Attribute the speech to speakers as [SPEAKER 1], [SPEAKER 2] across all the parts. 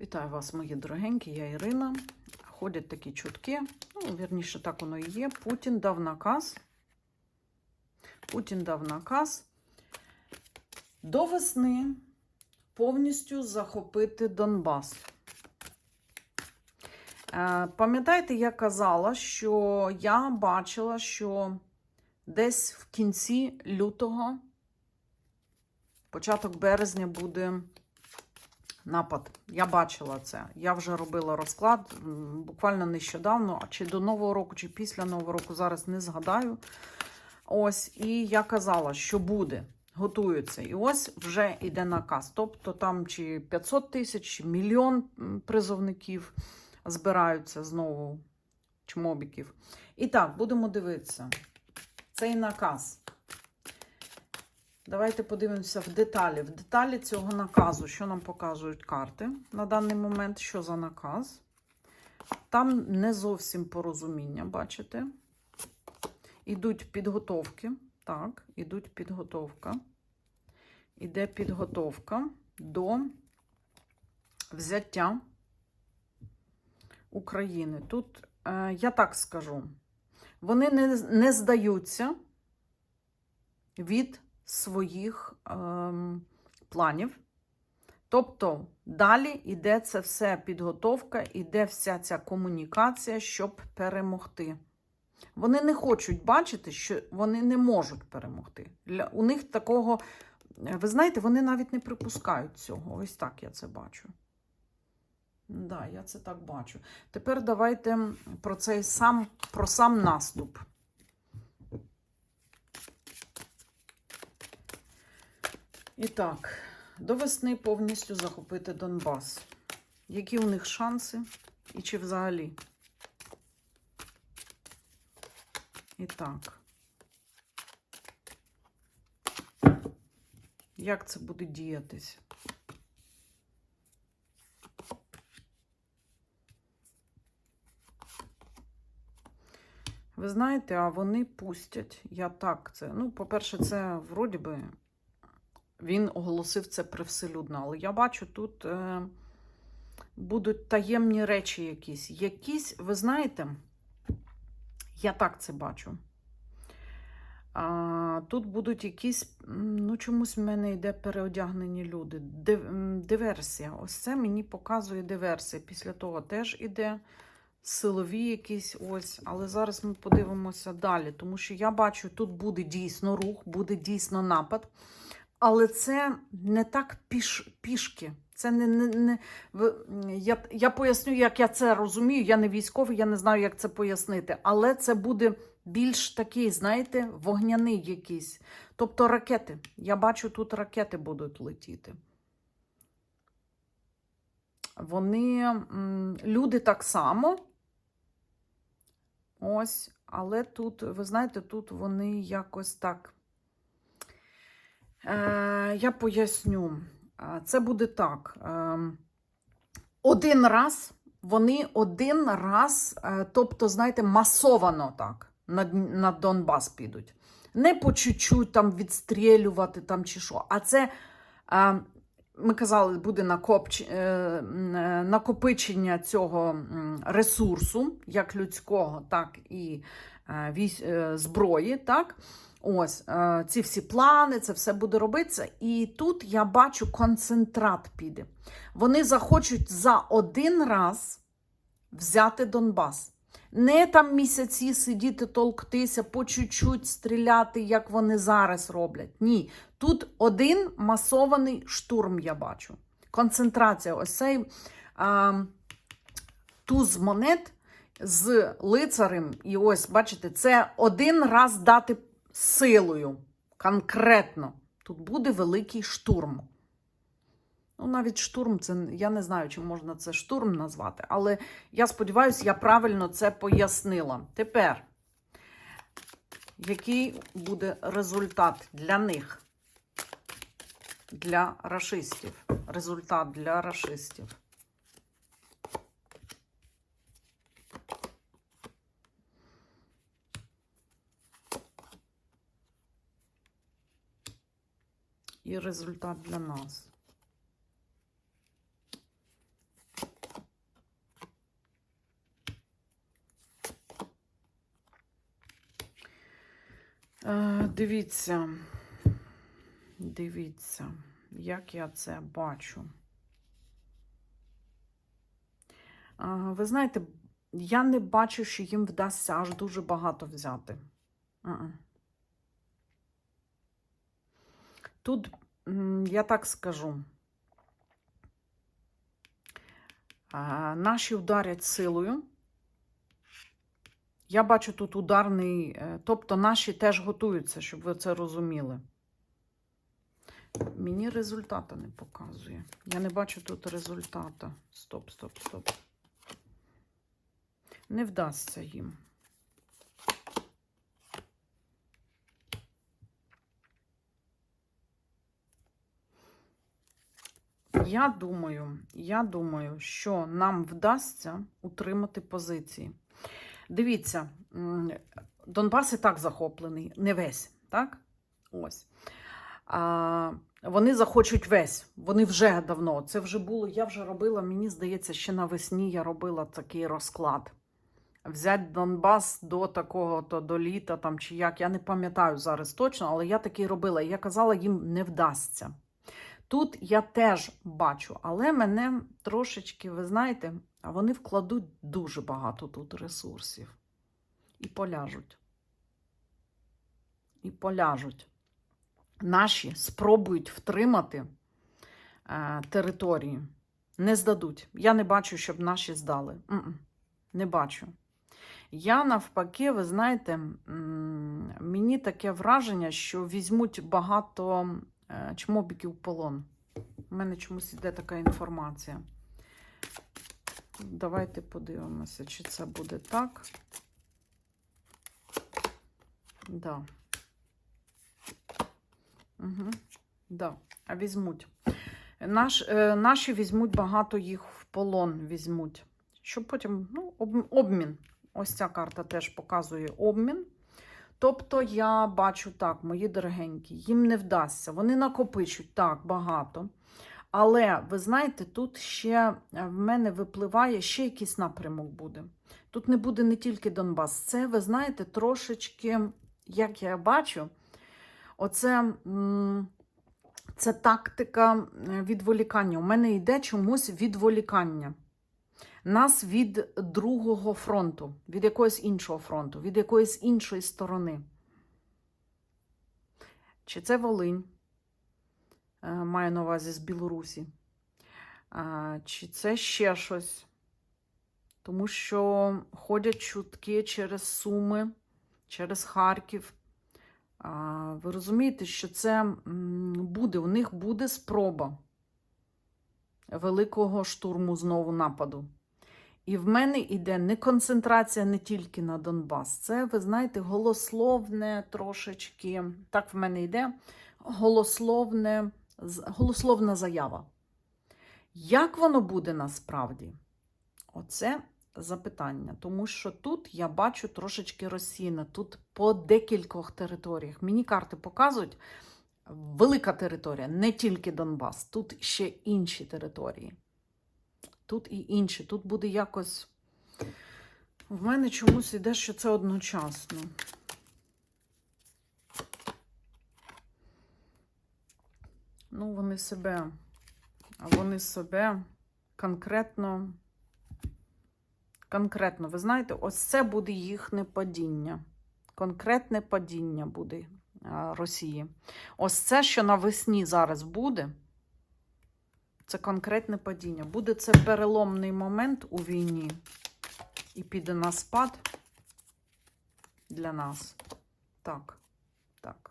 [SPEAKER 1] Вітаю вас, мої дорогенькі, я Ірина. Ходять такі чутки, ну, вірніше, так воно і є. Путін дав наказ. Путін дав наказ до весни повністю захопити Донбас. Е, Пам'ятаєте, я казала, що я бачила, що десь в кінці лютого, початок березня буде напад. Я бачила це. Я вже робила розклад буквально нещодавно, чи до Нового року, чи після Нового року, зараз не згадаю. Ось, і я казала, що буде, готуються. І ось вже йде наказ. Тобто там чи 500 тисяч, чи мільйон призовників збираються знову чмобіків. І так, будемо дивитися. Цей наказ. Давайте подивимося в деталі. В деталі цього наказу, що нам показують карти на даний момент, що за наказ. Там не зовсім порозуміння, бачите? Ідуть підготовки. Так, ідуть підготовка. Іде підготовка до взяття України. Тут, е, я так скажу, вони не, не здаються від своїх ем, планів. Тобто далі йде це все підготовка, іде вся ця комунікація, щоб перемогти. Вони не хочуть бачити, що вони не можуть перемогти. У них такого, е, ви знаєте, вони навіть не припускають цього. Ось так я це бачу. Да, я це так бачу. Тепер давайте про цей сам, про сам наступ. І так, до весни повністю захопити Донбас. Які у них шанси? І чи взагалі? І так. Як це буде діятись? Ви знаєте, а вони пустять. Я так це. Ну, по-перше, це вроді би він оголосив це привселюдно. Але я бачу, тут е, будуть таємні речі якісь. Якісь, ви знаєте, я так це бачу. А, Тут будуть якісь, ну чомусь в мене йде переодягнені люди. Див, диверсія. Ось це мені показує диверсія. Після того теж іде силові якісь ось. Але зараз ми подивимося далі, тому що я бачу, тут буде дійсно рух, буде дійсно напад. Але це не так піш, пішки. Це не, не, не я, я поясню, як я це розумію. Я не військовий, я не знаю, як це пояснити. Але це буде більш такий, знаєте, вогняний якийсь. Тобто ракети. Я бачу, тут ракети будуть летіти. Вони, люди так само. Ось, але тут, ви знаєте, тут вони якось так. Е, я поясню. Е, Це буде так. Е, один раз, вони один раз, тобто, знаєте, масовано так на, на Донбас підуть. Не по чуть-чуть там відстрілювати там чи що. А це, ми казали, буде накопч, накопичення цього ресурсу, як людського, так і зброї. так. Ось е, ці всі плани, це все буде робитися. І тут я бачу концентрат піде. Вони захочуть за один раз взяти Донбас. Не там місяці сидіти, толктися, по чуть-чуть стріляти, як вони зараз роблять. Ні. Тут один масований штурм, я бачу. Концентрація. Ось цей а, туз монет з лицарем. І ось, бачите, це один раз дати силою. Конкретно. Тут буде великий штурм. Ну, навіть штурм, це я не знаю, чи можна це штурм назвати, але я сподіваюся, я правильно це пояснила. Тепер, який буде результат для них, для рашистів? Результат для рашистів. і результат для нас. Е, дивіться, дивіться, як я це бачу. Е, ви знаєте, я не бачу, що їм вдасться аж дуже багато взяти. Тут, я так скажу, наші ударять силою. Я бачу тут ударний, е, тобто наші теж готуються, щоб ви це розуміли. Мені результата не показує. Я не бачу тут результата. Стоп, стоп, стоп. Не вдасться їм. Я думаю, я думаю, що нам вдасться утримати позиції. Дивіться, Донбас і так захоплений, не весь, так? Ось. А, вони захочуть весь. Вони вже давно. Це вже було, я вже робила, мені здається, ще навесні я робила такий розклад. Взять Донбас до такого, то до літа там чи як, я не пам'ятаю зараз точно, але я такий робила. Я казала, їм не вдасться. Тут я теж бачу, але мене трошечки, ви знаєте, вони вкладуть дуже багато тут ресурсів. І поляжуть. І поляжуть. Наші спробують втримати е, території. Не здадуть. Я не бачу, щоб наші здали. М-м. Не бачу. Я навпаки, ви знаєте, м, мені таке враження, що візьмуть багато чмобіків в полон. У мене чомусь йде така інформація. Давайте подивимося, чи це буде так. Да. Угу. Да. А візьмуть. Наш, е, наші візьмуть багато їх в полон візьмуть. Щоб потім, ну, об, обмін. Ось ця карта теж показує обмін. Тобто я бачу так, мої дорогенькі, їм не вдасться. Вони накопичуть так багато. Але ви знаєте, тут ще е, в мене випливає ще якийсь напрямок буде. Тут не буде не тільки Донбас. Це, ви знаєте, трошечки, як я бачу, оце це тактика е, відволікання. У мене йде чомусь відволікання. Нас від другого фронту, від якогось іншого фронту, від якоїсь іншої сторони. Чи це Волинь? Е, Маю на увазі з Білорусі. Чи це ще щось? Тому що ходять чутки через Суми, через Харків. Ви розумієте, що це буде, у них буде спроба великого штурму знову нападу. І в мене йде не концентрація не тільки на Донбас. Це, ви знаєте, голословне трошечки. Так в мене йде голословне, голословна заява. Як воно буде насправді? Оце запитання. Тому що тут я бачу трошечки розсіяно, тут по декількох територіях. Мені карти показують велика територія, не тільки Донбас, тут ще інші території. Тут і інші. Тут буде якось. В мене чомусь іде, що це одночасно. Ну, вони себе, вони себе конкретно, конкретно, ви знаєте, ось це буде їхнє падіння. Конкретне падіння буде Росії. Ось це, що навесні зараз буде, це конкретне падіння. Буде це переломний момент у війні і піде на спад для нас. Так, так.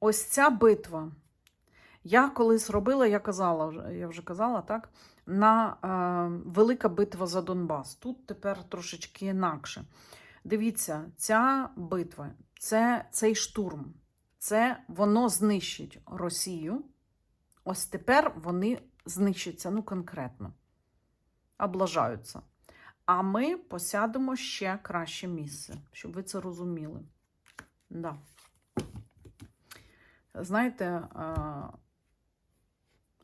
[SPEAKER 1] Ось ця битва. Я колись робила, я казала, я вже казала, так, на е, велика битва за Донбас. Тут тепер трошечки інакше. Дивіться, ця битва, це цей штурм, це воно знищить Росію. Ось тепер вони знищаться, ну конкретно, облажаються. А ми посядемо ще краще місце, щоб ви це розуміли. Да. Знаєте,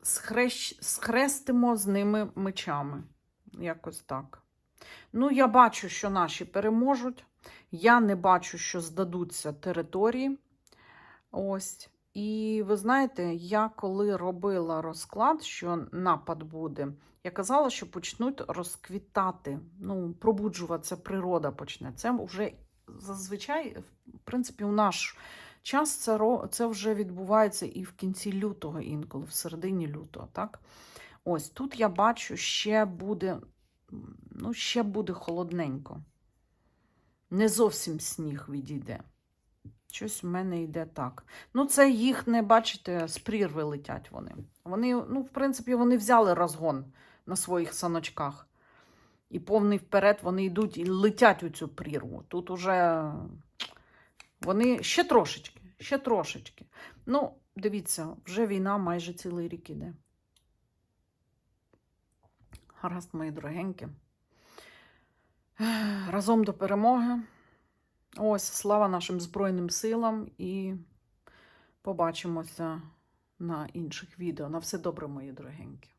[SPEAKER 1] схрещ, схрестимо з ними мечами. Якось так. Ну, я бачу, що наші переможуть. Я не бачу, що здадуться території. Ось. І ви знаєте, я коли робила розклад, що напад буде, я казала, що почнуть розквітати, ну, пробуджуватися природа почне. Це вже зазвичай, в принципі, у наш час це, це вже відбувається і в кінці лютого інколи, в середині лютого. Так? Ось тут я бачу, ще буде, ну, ще буде холодненько. Не зовсім сніг відійде. Щось в мене йде так. Ну, це їх не бачите, з прірви летять вони. Вони, ну, в принципі, вони взяли розгон на своїх саночках. І повний вперед вони йдуть і летять у цю прірву. Тут уже вони ще трошечки, ще трошечки. Ну, дивіться, вже війна майже цілий рік іде. Гаразд, мої дорогенькі. Разом до перемоги. Ось, слава нашим Збройним силам і побачимося на інших відео. На все добре, мої дорогенькі.